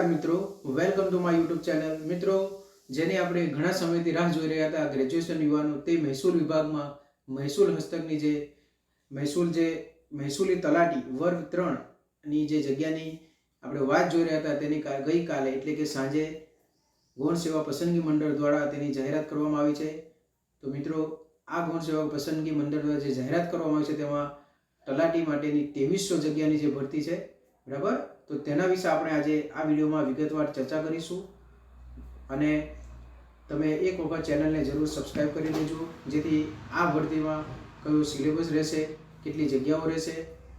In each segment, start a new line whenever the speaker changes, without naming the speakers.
મિત્રો. Welcome to my YouTube channel મિત્રો, જેની આપણે ઘણા સમયથી રાહ જોઈ રહ્યા હતા ગ્રેજ્યુએશન યુવાનો તે મહેસૂલ વિભાગમાં મહેસૂલ હસ્તકની જે મહેસૂલ જે મહેસૂલી તલાટી, વર્ગ ત્રણની જે જગ્યાની આપણે વાત જોઈ રહ્યા હતા, તેની ગઈકાલે એટલે કે સાંજે ગૌણ સેવા પસંદગી મંડળ દ્વારા તેની જાહેરાત કરવામાં આવી છે. તો મિત્રો, આ ગૌણ સેવા પસંદગી મંડળ દ્વારા જે જાહેરાત કરવામાં આવી છે, તેમાં તલાટી માટેની ત્રેવીસો જગ્યાની જે ભરતી છે. બરાબર? તો તેના વિશે આપણે આજે આ વિડીયોમાં વિગતવાર ચર્ચા કરીશું. અને તમે એક વખત ચેનલને જરૂર સબસ્ક્રાઇબ કરી દેજો જેથી આ ભરતીમાં કયો સિલેબસ રહેશે, કેટલી જગ્યાઓ રહેશે,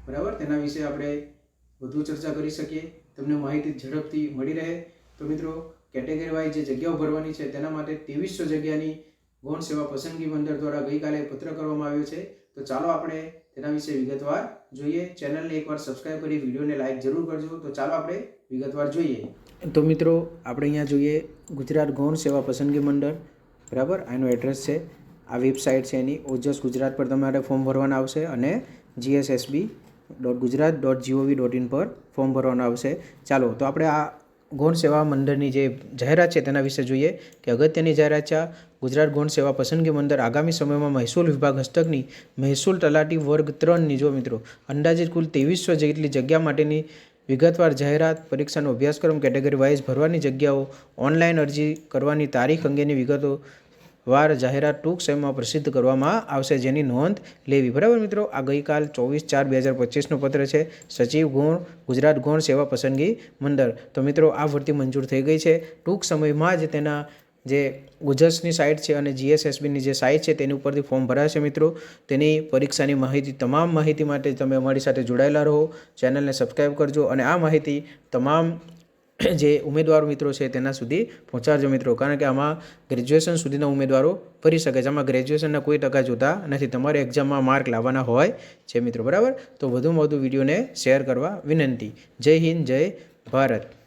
બરાબર? તેના વિશે આપણે વધુ ચર્ચા કરી શકીએ. તમને માહિતી ઝડપથી મળી રહે. તો મિત્રો કેટેગરી વાઇઝ જે જગ્યાઓ ભરવાની છે, તેના માટે ત્રેવીસો જગ્યાની ગૌણ સેવા પસંદગી મંડળ દ્વારા ગઈકાલે પત્ર કરવામાં આવ્યો છે. તો ચાલો આપણે તેના વિશે વિગતવાર જોઈએ. ચેનલને એકવાર સબસ્ક્રાઈબ કરી, વિડીયોને લાઇક જરૂર કરજો. તો ચાલો આપણે વિગતવાર જોઈએ. તો મિત્રો, આપણે અહીંયા જોઈએ ગુજરાત ગૌણ સેવા પસંદગી મંડળ. બરાબર? આનું એડ્રેસ છે. આ વેબસાઇટ છે એની. ઓજસ ગુજરાત પર તમારે ફોર્મ ભરવાના આવશે અને GSSB dot Gujarat dot GOV dot in પર ફોર્મ ભરવાનું આવશે. ચાલો, તો આપણે આ ગૌણ સેવા મંડળની જે જાહેરાત છે તેના વિશે જોઈએ કે અગત્યની જાહેરાત છે ગુજરાત ગૌણ સેવા પસંદગી મંડળ આગામી સમયમાં મહેસૂલ વિભાગ હસ્તકની મહેસૂલ તલાટી વર્ગ ત્રણની, જો મિત્રો, અંદાજિત કુલ ત્રેવીસો જેટલી જગ્યા માટેની વિગતવાર જાહેરાત, પરીક્ષાનો અભ્યાસક્રમ, કેટેગરી વાઇઝ ભરવાની જગ્યાઓ ઓનલાઈન અરજી કરવાની તારીખ અંગેની વિગતો વાર જાહેરાત ટૂંક સમયમાં પ્રસિદ્ધ કરવામાં આવશે જેની નોંધ લેવી. બરાબર મિત્રો, આ ગઈકાલ ચોવીસ ચાર બે હજાર પચીસનો પત્ર છે. સચિવ ગુણ, ગુજરાત ગૌણ સેવા પસંદગી મંડળ. તો મિત્રો, આ ભરતી મંજૂર થઈ ગઈ છે. ટૂંક સમયમાં જ તેના જે ગુજસની સાઇટ છે અને જીએસએસબીની જે સાઇટ છે તેની ઉપરથી ફોર્મ ભરાશે મિત્રો. તેની પરીક્ષાની માહિતી, તમામ માહિતી માટે તમે અમારી સાથે જોડાયેલા રહો. ચેનલને સબસ્ક્રાઈબ કરજો અને આ માહિતી તમામ જે ઉમેદવારો મિત્રો છે તેના સુધી પહોંચાડજો મિત્રો. કારણ કે આમાં ગ્રેજ્યુએશન સુધીના ઉમેદવારો ભરી શકે છે. આમાં ગ્રેજ્યુએશનના કોઈ ટકા જોતા નથી. તમારે એક્ઝામમાં માર્ક લાવવાના હોય છે મિત્રો. બરાબર? તો વધુમાં વધુ વિડીયોને શેર કરવા વિનંતી. જય હિન્દ, જય ભારત.